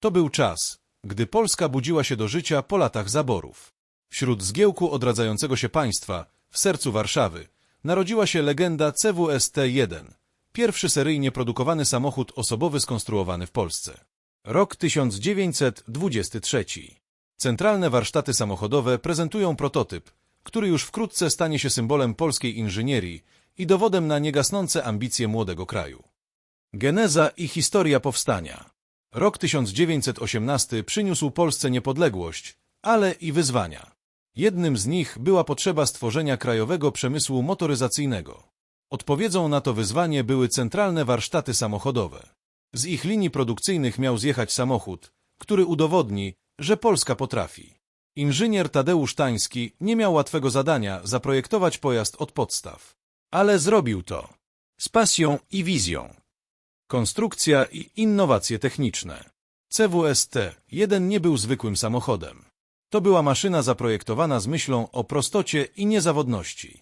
To był czas, gdy Polska budziła się do życia po latach zaborów. Wśród zgiełku odradzającego się państwa, w sercu Warszawy, narodziła się legenda CWST-1, pierwszy seryjnie produkowany samochód osobowy skonstruowany w Polsce. Rok 1923. Centralne warsztaty samochodowe prezentują prototyp, który już wkrótce stanie się symbolem polskiej inżynierii i dowodem na niegasnące ambicje młodego kraju. Geneza i historia powstania. Rok 1918 przyniósł Polsce niepodległość, ale i wyzwania. Jednym z nich była potrzeba stworzenia krajowego przemysłu motoryzacyjnego. Odpowiedzią na to wyzwanie były centralne warsztaty samochodowe. Z ich linii produkcyjnych miał zjechać samochód, który udowodni, że Polska potrafi. Inżynier Tadeusz Tański nie miał łatwego zadania zaprojektować pojazd od podstaw. Ale zrobił to. Z pasją i wizją. Konstrukcja i innowacje techniczne. CWST-1 nie był zwykłym samochodem. To była maszyna zaprojektowana z myślą o prostocie i niezawodności.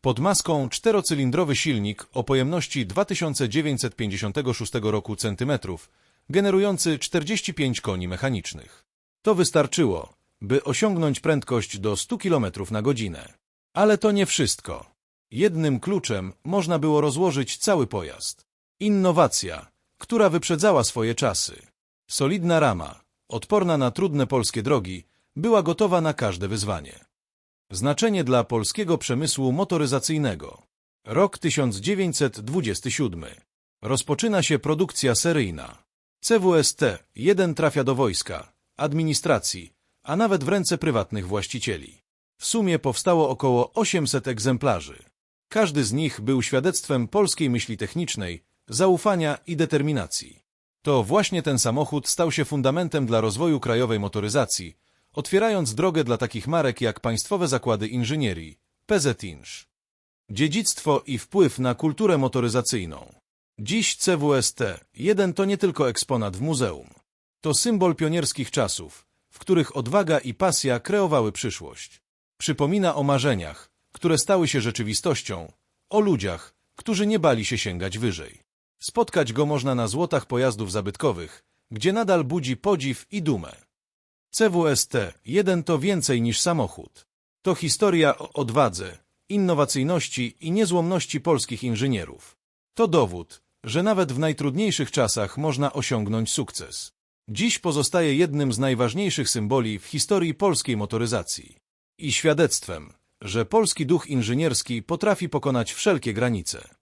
Pod maską czterocylindrowy silnik o pojemności 2956 roku centymetrów, generujący 45 koni mechanicznych. To wystarczyło, by osiągnąć prędkość do 100 km na godzinę. Ale to nie wszystko. Jednym kluczem można było rozłożyć cały pojazd. Innowacja, która wyprzedzała swoje czasy. Solidna rama, odporna na trudne polskie drogi, była gotowa na każde wyzwanie. Znaczenie dla polskiego przemysłu motoryzacyjnego. Rok 1927. Rozpoczyna się produkcja seryjna. CWST-1 trafia do wojska, administracji, a nawet w ręce prywatnych właścicieli. W sumie powstało około 800 egzemplarzy. Każdy z nich był świadectwem polskiej myśli technicznej, zaufania i determinacji. To właśnie ten samochód stał się fundamentem dla rozwoju krajowej motoryzacji, otwierając drogę dla takich marek jak Państwowe Zakłady Inżynierii, PZINż. Dziedzictwo i wpływ na kulturę motoryzacyjną. Dziś CWST-1 to nie tylko eksponat w muzeum. To symbol pionierskich czasów, w których odwaga i pasja kreowały przyszłość. Przypomina o marzeniach, które stały się rzeczywistością, o ludziach, którzy nie bali się sięgać wyżej. Spotkać go można na złotach pojazdów zabytkowych, gdzie nadal budzi podziw i dumę. CWST-1 to więcej niż samochód. To historia o odwadze, innowacyjności i niezłomności polskich inżynierów. To dowód, że nawet w najtrudniejszych czasach można osiągnąć sukces. Dziś pozostaje jednym z najważniejszych symboli w historii polskiej motoryzacji i świadectwem, że polski duch inżynierski potrafi pokonać wszelkie granice.